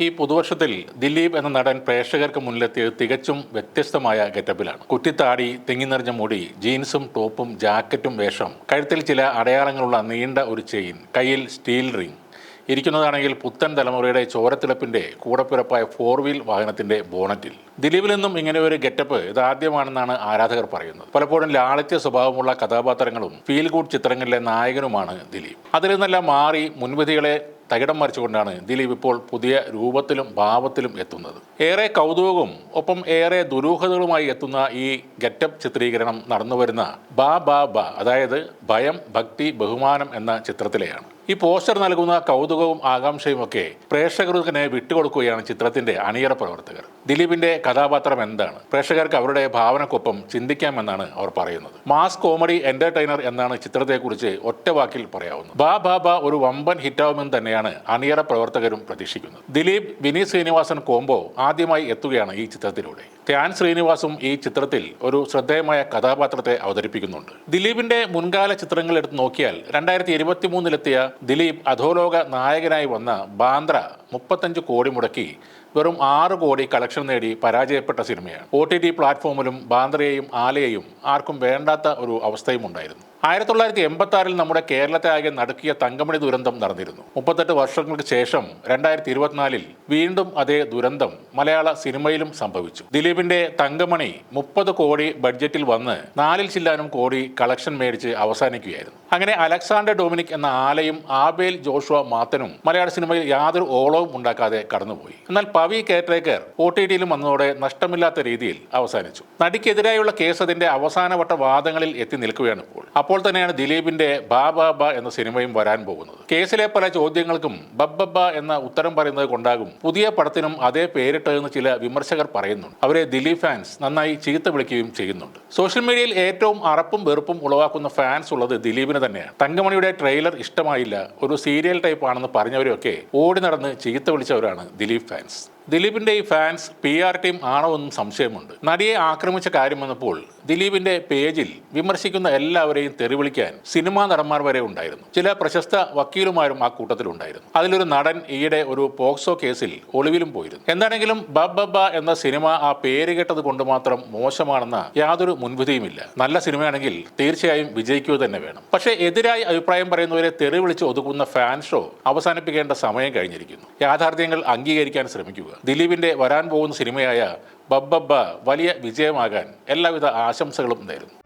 ഈ പുതുവർഷത്തിൽ ദിലീപ് എന്ന നടൻ പ്രേക്ഷകർക്ക് മുന്നിലെത്തിയത് തികച്ചും വ്യത്യസ്തമായ ഗെറ്റപ്പിലാണ്. കുറ്റിത്താടി തിങ്ങിനിറഞ്ഞ മുടി ജീൻസും ടോപ്പും ജാക്കറ്റും വേഷം കഴുത്തിൽ ചില അടയാളങ്ങളുള്ള നീണ്ട ഒരു ചെയിൻ കയ്യിൽ സ്റ്റീൽ റിംഗ് ഇരിക്കുന്നതാണെങ്കിൽ പുത്തൻ തലമുറയുടെ ചോരത്തിളപ്പിന്റെ കൂടപ്പിറപ്പായ ഫോർ വീൽ വാഹനത്തിന്റെ ബോണറ്റിൽ. ദിലീപിൽ നിന്നും ഇങ്ങനെ ഒരു ഗെറ്റപ്പ് ഇതാദ്യമാണെന്നാണ് ആരാധകർ പറയുന്നത്. പലപ്പോഴും ലാളിത്യ സ്വഭാവമുള്ള കഥാപാത്രങ്ങളും ഫീൽ ഗുഡ് ചിത്രങ്ങളിലെ നായകനുമാണ് ദിലീപ്. അതിൽ നിന്നെല്ലാം മാറി മുൻവിധികളെ തകിടം മറിച്ചുകൊണ്ടാണ് ദിലീപ് ഇപ്പോൾ പുതിയ രൂപത്തിലും ഭാവത്തിലും എത്തുന്നത്. ഏറെ കൗതുകവും ഒപ്പം ഏറെ ദുരൂഹതകളുമായി എത്തുന്ന ഈ ഗെറ്റപ്പ് ചിത്രീകരണം നടന്നുവരുന്ന ബാ ബാ ബാ അതായത് ഭയം ഭക്തി ബഹുമാനം എന്ന ചിത്രത്തിലെയാണ്. ഈ പോസ്റ്റർ നൽകുന്ന കൗതുകവും ആകാംക്ഷയും ഒക്കെ പ്രേക്ഷകർക്കിനെ വിട്ടുകൊടുക്കുകയാണ് ചിത്രത്തിന്റെ അണിയറ പ്രവർത്തകർ. ദിലീപിന്റെ കഥാപാത്രം എന്താണ്? പ്രേക്ഷകർക്ക് അവരുടെ ഭാവനക്കൊപ്പം ചിന്തിക്കാമെന്നാണ് അവർ പറയുന്നത്. മാസ് കോമഡി എന്റർടൈനർ എന്നാണ് ചിത്രത്തെക്കുറിച്ച് ഒറ്റ വാക്കിൽ പറയാവുന്നത്. ബാ ബാ ബാ ഒരു വമ്പൻ ഹിറ്റാവുമെന്ന് തന്നെയാണ് അണിയറ പ്രവർത്തകരും പ്രതീക്ഷിക്കുന്നത്. ദിലീപ് വിനീത് ശ്രീനിവാസൻ കോംബോ ആദ്യമായി എത്തുകയാണ് ഈ ചിത്രത്തിലൂടെ. ധ്യാൻ ശ്രീനിവാസും ഈ ചിത്രത്തിൽ ഒരു ശ്രദ്ധേയമായ കഥാപാത്രത്തെ അവതരിപ്പിക്കുന്നുണ്ട്. ദിലീപിന്റെ മുൻകാല ചിത്രങ്ങൾ എടുത്ത് നോക്കിയാൽ രണ്ടായിരത്തി ഇരുപത്തി മൂന്നിലെത്തിയ ദിലീപ് അധോലോക നായകനായി വന്ന ബാന്ദ്ര മുപ്പത്തഞ്ച് കോടി മുടക്കി വെറും ആറ് കോടി കളക്ഷൻ നേടി പരാജയപ്പെട്ട സിനിമയാണ്. ഒ ടി ടി പ്ലാറ്റ്ഫോമിലും ബാന്ദ്രയെയും ആലയെയും ആർക്കും വേണ്ടാത്ത ഒരു അവസ്ഥയും ഉണ്ടായിരുന്നു. ആയിരത്തി തൊള്ളായിരത്തി എൺപത്തി ആറിൽ നമ്മുടെ കേരളത്തെ ആകെ നടുക്കിയ തങ്കമണി ദുരന്തം നടന്നിരുന്നു. മുപ്പത്തെട്ട് വർഷങ്ങൾക്ക് ശേഷം രണ്ടായിരത്തി ഇരുപത്തിനാലിൽ വീണ്ടും അതേ ദുരന്തം മലയാള സിനിമയിലും സംഭവിച്ചു. ദിലീപിന്റെ തങ്കമണി മുപ്പത് കോടി ബഡ്ജറ്റിൽ വന്ന് നാലിൽ ചില്ലാനും കോടി കളക്ഷൻ മേടിച്ച് അവസാനിക്കുകയായിരുന്നു. അങ്ങനെ അലക്സാണ്ടർ ഡൊമിനിക് എന്ന ആലയും ആബേൽ ജോഷുവ മാത്തനും മലയാള സിനിമയിൽ യാതൊരു ഓളവും ഉണ്ടാക്കാതെ കടന്നുപോയി. എന്നാൽ പവി കേറ്റേക്കർ ഒ ടി ടിയിലും വന്നതോടെ നഷ്ടമില്ലാത്ത രീതിയിൽ അവസാനിച്ചു. നടിക്കെതിരായുള്ള കേസ് അതിന്റെ അവസാനവട്ട വാദങ്ങളിൽ എത്തി നിൽക്കുകയാണ് ഇപ്പോൾ. അപ്പോൾ തന്നെയാണ് ദിലീപിന്റെ ബാ ബാ എന്ന സിനിമയും വരാൻ പോകുന്നത്. കേസിലെ പല ചോദ്യങ്ങൾക്കും ബബ്ബബ എന്ന ഉത്തരം പറയുന്നത് കൊണ്ടാകും പുതിയ പടത്തിനും അതേ പേരിട്ടതെന്ന് ചില വിമർശകർ പറയുന്നുണ്ട്. അവരെ ദിലീപ് ഫാൻസ് നന്നായി ചീത്ത വിളിക്കുകയും ചെയ്യുന്നുണ്ട്. സോഷ്യൽ മീഡിയയിൽ ഏറ്റവും അറപ്പും വെറുപ്പും ഉളവാക്കുന്ന ഫാൻസ് ഉള്ളത് ദിലീപിന് തന്നെയാണ്. തങ്കമണിയുടെ ട്രെയിലർ ഇഷ്ടമായില്ല. ഒരു സീരിയൽ ടൈപ്പ് ആണെന്ന് പറഞ്ഞവരെയൊക്കെ ഓടി നടന്ന് ചീത്ത വിളിച്ചവരാണ് ദിലീപ് ഫാൻസ്. ദിലീപിന്റെ ഈ ഫാൻസ് പി ആർ ടീം ആണോ എന്നും സംശയമുണ്ട്. നടിയെ ആക്രമിച്ച കാര്യം വന്നപ്പോൾ ദിലീപിന്റെ പേജിൽ വിമർശിക്കുന്ന എല്ലാവരെയും തെറിവിളിക്കാൻ സിനിമാ നടന്മാർ വരെ ഉണ്ടായിരുന്നു. ചില പ്രശസ്ത വക്കീലുമാരും ആ കൂട്ടത്തിലുണ്ടായിരുന്നു. അതിലൊരു നടൻ ഈയിടെ ഒരു പോക്സോ കേസിൽ ഒളിവിലും പോയിരുന്നു. എന്താണെങ്കിലും ബബ്ബ എന്ന സിനിമ ആ പേര് കേട്ടത് കൊണ്ട് മാത്രം മോശമാണെന്ന യാതൊരു മുൻവിധിയുമില്ല. നല്ല സിനിമയാണെങ്കിൽ തീർച്ചയായും വിജയിക്കുക തന്നെ വേണം. പക്ഷേ എതിരായി അഭിപ്രായം പറയുന്നവരെ തെറിവിളിച്ച് ഒതുക്കുന്ന ഫാൻ ഷോ അവസാനിപ്പിക്കേണ്ട സമയം കഴിഞ്ഞിരിക്കുന്നു. യാഥാർത്ഥ്യങ്ങൾ അംഗീകരിക്കാൻ ശ്രമിക്കുക. ദിലീപിന്റെ വരാൻ പോകുന്ന സിനിമയായ ബബ്ബബ്ബ വലിയ വിജയമാകാൻ എല്ലാവിധ ആശംസകളും നേരുന്നു.